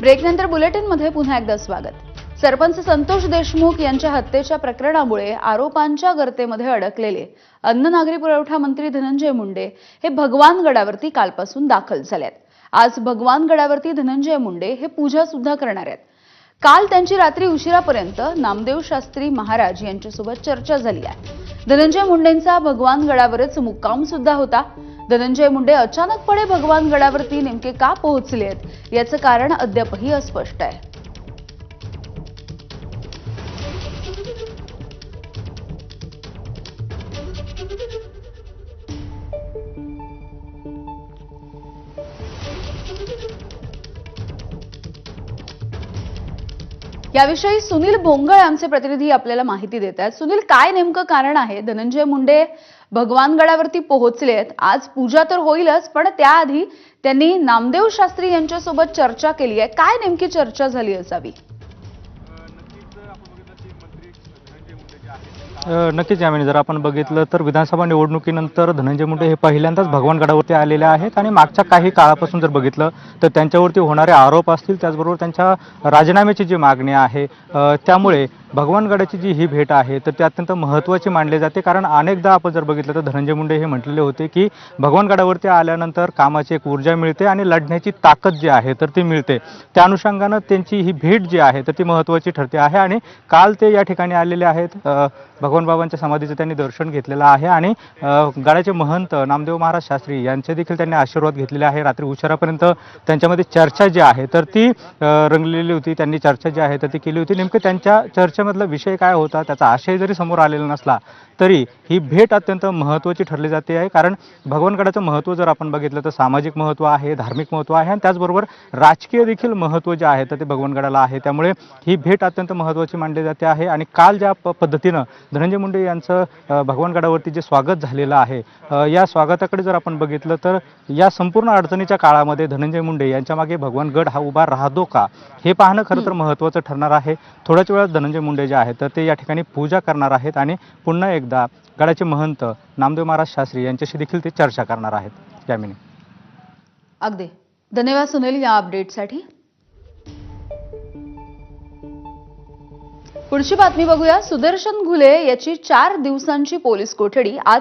ब्रेकनंतर बुलेटिनमध्ये पुन्हा एकदा स्वागत. सरपंच संतोष देशमुख यांच्या हत्येच्या प्रकरणामुळे आरोपांच्या गर्तेमध्ये अडकलेले अन्न नागरी पुरवठा मंत्री धनंजय मुंडे हे भगवानगडावरती कालपासून दाखल झालेत. आज भगवानगडावरती धनंजय मुंडे हे पूजा सुद्धा करणार आहेत. काल त्यांची रात्री उशिरापर्यंत नामदेव शास्त्री महाराज यांच्यासोबत चर्चा झाली आहे. धनंजय मुंडेंचा भगवानगडावरच मुक्काम सुद्धा होता. धनंजय मुंडे अचानकपणे भगवान गडावरती नेमके का पोहोचले आहेत याचं कारण अद्यापही अस्पष्ट आहे. याविषयी सुनील बोंगळ आमचे प्रतिनिधी आपल्याला माहिती देत आहेत. सुनील काय नेमकं कारण आहे? धनंजय मुंडे भगवानगडावरती पोहोचले पोहोचलेत आज पूजा तर होईलच पण त्याआधी त्यांनी नामदेव शास्त्री यांच्यासोबत चर्चा केली आहे. काय नेमकी चर्चा झाली असावी? नक्कीच यामिनी जर आपण बघितलं तर विधानसभा निवडणुकीनंतर धनंजय मुंडे हे पहिल्यांदाच भगवानगडावरती आलेले आहेत आणि मागच्या काही काळापासून जर बघितलं तर त्यांच्यावरती होणारे आरोप असतील त्याचबरोबर त्यांच्या राजीनाम्याची जी मागणी आहे त्यामुळे भगवानगडाची जी ही भेट आहे तर ती अत्यंत महत्त्वाची मानली जाते. कारण अनेकदा आपण जर बघितलं तर धनंजय मुंडे हे म्हटलेले होते की भगवानगडावरती आल्यानंतर कामाची एक ऊर्जा मिळते आणि लढण्याची ताकद जी आहे तर ती मिळते. त्या अनुषंगानं त्यांची ही भेट जी आहे तर ती महत्त्वाची ठरते आहे आणि काल ते या ठिकाणी आलेले आहेत भगवान बाबांच्या समाधीचं त्यांनी दर्शन घेतलेलं आहे आणि गडाचे महंत नामदेव महाराज शास्त्री यांचे देखील त्यांनी आशीर्वाद घेतलेले आहे. रात्री उशिरापर्यंत त्यांच्यामध्ये चर्चा जी आहे तर ती रंगलेली होती. त्यांनी चर्चा जी आहे तर ती केली होती. नेमकं त्यांच्या चर्चेमधला विषय काय होता त्याचा आशय जरी समोर आलेला नसला तरी ही भेट अत्यंत महत्त्वाची ठरली जाते आहे. कारण भगवानगडाचं महत्त्व जर आपण बघितलं तर सामाजिक महत्त्व आहे धार्मिक महत्त्व आहे आणि त्याचबरोबर राजकीय देखील महत्त्व जे आहे तर ते भगवानगडाला आहे. त्यामुळे ही भेट अत्यंत महत्त्वाची मानली जाते आहे. आणि काल ज्या प पद्धतीनं धनंजय मुंडे यांचं भगवानगडावरती जे स्वागत झालेलं आहे या स्वागताकडे जर आपण बघितलं तर या संपूर्ण अडचणीच्या काळामध्ये धनंजय मुंडे यांच्या मागे भगवानगड हा उभा राहतो का? हे पाहणं खरं तर महत्त्वाचं ठरणार आहे. थोड्याच वेळात धनंजय मुंडे जे आहेत तर ते या ठिकाणी पूजा करणार आहेत आणि पुन्हा एकदा गडाचे महंत नामदेव महाराज शास्त्री यांच्याशी देखील ते चर्चा करणार आहेत. यामिनी अगदी. धन्यवाद सुनील या अपडेटसाठी पुढची बातमी बघूया. सुदर्शन घुले याची चार दिवसांची पोलीस कोठडी आज